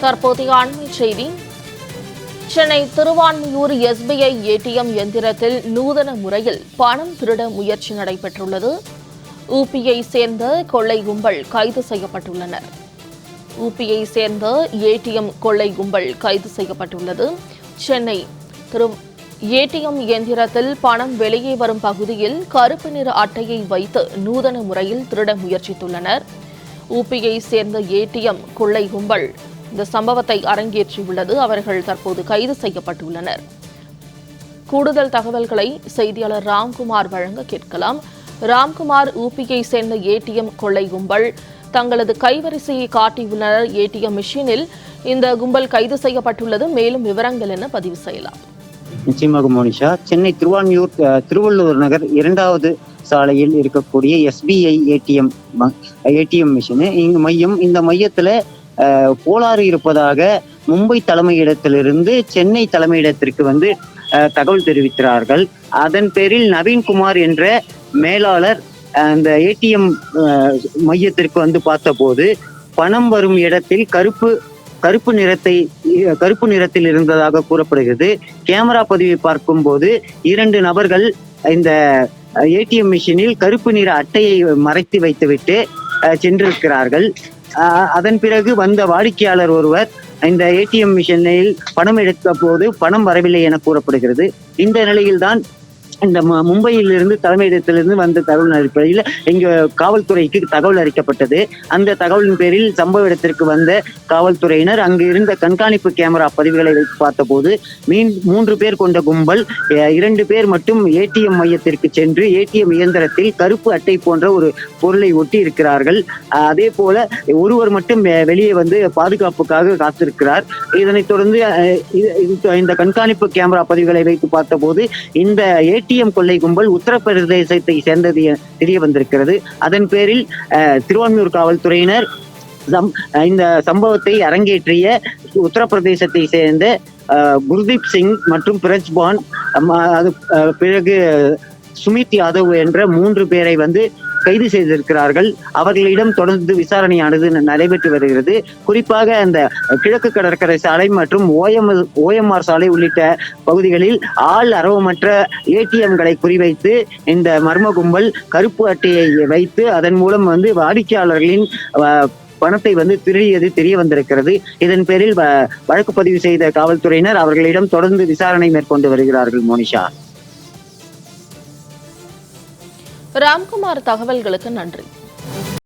தற்போதைய அண்மை செய்தி. சென்னை திருவான்மியூர் எஸ்பிஐ ஏடிஎம் எந்திரத்தில் நூதன முறையில் பணம் திருட முயற்சி நடைபெற்றுள்ளது. ஊபியை சேர்ந்த கொள்ளை கும்பல் கைது செய்யப்பட்டுள்ளனர். ஊபியை சேர்ந்த ஏடிஎம் கொள்ளை கும்பல் கைது செய்யப்பட்டுள்ளது. சென்னை திரு ஏடிஎம் இயந்திரத்தில் பணம் வெளியே வரும் பகுதியில் கருப்பு நிற அட்டையை வைத்து நூதன முறையில் திருட முயற்சித்துள்ளனர். ஊபியை சேர்ந்த ஏடிஎம் கொள்ளை கும்பல் இந்த சம்பவத்தை அரங்கேற்றியுள்ளது. அவர்கள் தற்போது கைது செய்யப்பட்டுள்ளனர். கூடுதல் தகவல்களை செய்தியாளர் ராம்குமார் வழங்க கேட்கலாம். ராம்குமார் ஊபியை சேர்ந்த ஏடிஎம் கொள்ளை கும்பல். தங்களது கைவரிசையை காட்டியுள்ளனர் ஏடிஎம் மிஷினில். இந்த கும்பல் கைது செய்யப்பட்டுள்ளது. மேலும் விவரங்கள் என பதிவு செய்யலாம். நிச்சயமாக மோனிஷா சென்னை திருவான்மியூர் அஹ், திருவள்ளுவர் நகர் இரண்டாவது சாலையில் இருக்கக்கூடிய எஸ்பிஐ ஏடிஎம் ஏடிஎம் மிஷின். இங்கு மையம் இந்த மையத்துல கோளாறு இருப்பதாக மும்பை தலைமையிடத்திலிருந்து சென்னை தலைமையிடத்திற்கு வந்து தகவல் தெரிவிக்கிறார்கள். அதன் பேரில் நவீன்குமார் என்ற மேலாளர் அந்த ஏடிஎம் மையத்திற்கு வந்து பார்த்தபோது பணம் வரும் இடத்தில் கருப்பு கருப்பு நிறத்தை கருப்பு நிறத்தில் இருந்ததாக கூறப்படுகிறது. கேமரா பதிவை பார்க்கும்போது இரண்டு நபர்கள் இந்த ஏடிஎம் மிஷினில் கருப்பு நிற அட்டையை மறைத்து வைத்துவிட்டு சென்றிருக்கிறார்கள். அதன் பிறகு வந்த வாடிக்கையாளர் ஒருவர் இந்த ஏடிஎம் மிஷினில் பணம் எடுத்த போது பணம் வரவில்லை என கூறப்படுகிறது. இந்த நிலையில்தான் இந்த மு- மும்பையிலிருந்து தலைமையிடத்திலிருந்து வந்த தகவல் அடிப்படையில் இங்க காவல்துறைக்கு தகவல் அளிக்கப்பட்டது. அந்த தகவலின் பேரில் சம்பவ இடத்திற்கு வந்த காவல்துறையினர் அங்கு இருந்த கண்காணிப்பு கேமரா பதிவுகளை வைத்து பார்த்தபோது மீன் மூன்று பேர் கொண்ட கும்பல் இரண்டு பேர் மட்டும் ஏடிஎம் மையத்திற்கு சென்று ஏடிஎம் இயந்திரத்தில் கருப்பு அட்டை போன்ற ஒரு பொருளை ஒட்டி இருக்கிறார்கள். அதே போல ஒருவர் மட்டும் வெ- வெளியே வந்து பாதுகாப்புக்காக காத்திருக்கிறார். இதனைத் தொடர்ந்து இந்த கண்காணிப்பு கேமரா பதிவுகளை வைத்து பார்த்தபோது இந்த ஏடிஎம் கொள்ளை கும்பல் உத்தரப்பிரதேசத்தை சேர்ந்தது தெரிய வந்திருக்கிறது அதன் பேரில் அஹ், திருவான்மியூர் காவல்துறையினர் சம்- இந்த சம்பவத்தை அரங்கேற்றிய உத்தரப்பிரதேசத்தை சேர்ந்த குர்தீப் சிங் மற்றும் பிரஜ்பான் அது பிறகு சுமித் யாதவ் என்ற மூன்று பேரை வந்து கைது செய்திருக்கிறார்கள். அவர்களிடம் தொடர்ந்து விசாரணையானது நடைபெற்று வருகிறது. குறிப்பாக அந்த கிழக்கு கடற்கரை சாலை மற்றும் ஓஎம் ஓஎம்ஆர் சாலை உள்ளிட்ட பகுதிகளில் ஆள் அரவமற்ற ஏடிஎம்களை குறிவைத்து இந்த மர்ம கும்பல் கருப்பு அட்டையை வைத்து அதன் மூலம் வந்து வாடிக்கையாளர்களின் பணத்தை வந்து திருடியது தெரிய வந்திருக்கிறது. இதன் பேரில் வ- வழக்கு பதிவு செய்த காவல்துறையினர் அவர்களிடம் தொடர்ந்து விசாரணை மேற்கொண்டு வருகிறார்கள் மோனிஷா. ராம்குமார் தகவல்களுக்கு நன்றி.